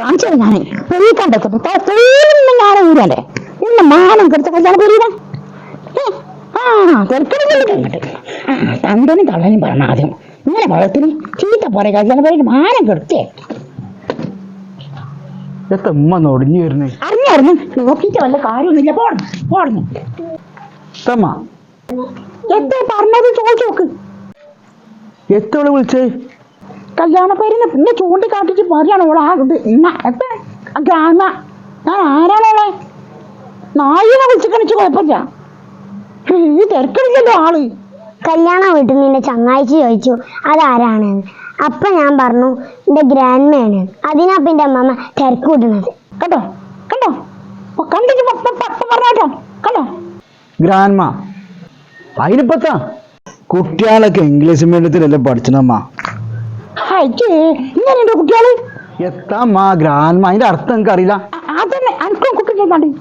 കാണിച്ചത് ഞാൻ പെരീ കണ്ടെത്തുമ്പോ ഞാൻ ഊരല്ലേ ഇന്ന് മാനം കെടുത്ത കല്യാണം പെരീന ആ തിരക്കണില്ല തന്തനും കള്ളനും പറഞ്ഞ ആദ്യം. ഇങ്ങനെ വെള്ളത്തിന് ചീത്ത പോലെ കല്യാണം പേര് മാനം കെടുത്തേ. എത്ര ഉമ്മ നൊടിഞ്ഞു വരുന്നേ. അറിഞ്ഞായിരുന്നു. നോക്കിയിട്ട് വല്ല കാര്യമൊന്നുമില്ല. പോണം പോണം. തമ്മ എന്തേ പറഞ്ഞത് ചോദിച്ചു നോക്ക്. എത്തോളെ വിളിച്ചേ? കല്യാണ പേരിന് പിന്നെ ചൂണ്ടിക്കാട്ടിട്ട് പറയാണ് ഓളെ ആ ഇത് ഇന്ന എത്ര? ഗ്രാമ ഞാൻ ആരാണോളെ നായിനെ വിളിച്ച് കണിച്ച് കുഴപ്പമില്ല. ഈ തിരക്കണില്ലല്ലോ ആൾ. കല്യാണ വീട്ടിൽ നിന്റെ ചങ്ങാഴ്ച ചോദിച്ചു അതാരാണ്? അപ്പൊ ഞാൻ പറഞ്ഞു എന്റെ ഗ്രാൻഡ്മയാണ്. അതിനാ പിന്നെ അമ്മമ്മ തിരക്ക് കൂട്ടുന്നത്. കണ്ടോ? കണ്ടോ? കണ്ടിട്ട് പറഞ്ഞോ കണ്ടോ? ഗ്രാൻഡ്മ. അതിനിപ്പത്താ? കുട്ടികളൊക്കെ ഇംഗ്ലീഷ് മീഡിയത്തിലല്ലേ പഠിച്ചണമ്മ ഇങ്ങനെയുണ്ടോ കുട്ടികൾ? എത്താ ഗ്രാൻഡ് അതിന്റെ അർത്ഥം എനിക്കറിയില്ല. അതന്നെ. അനക്കും കുട്ടി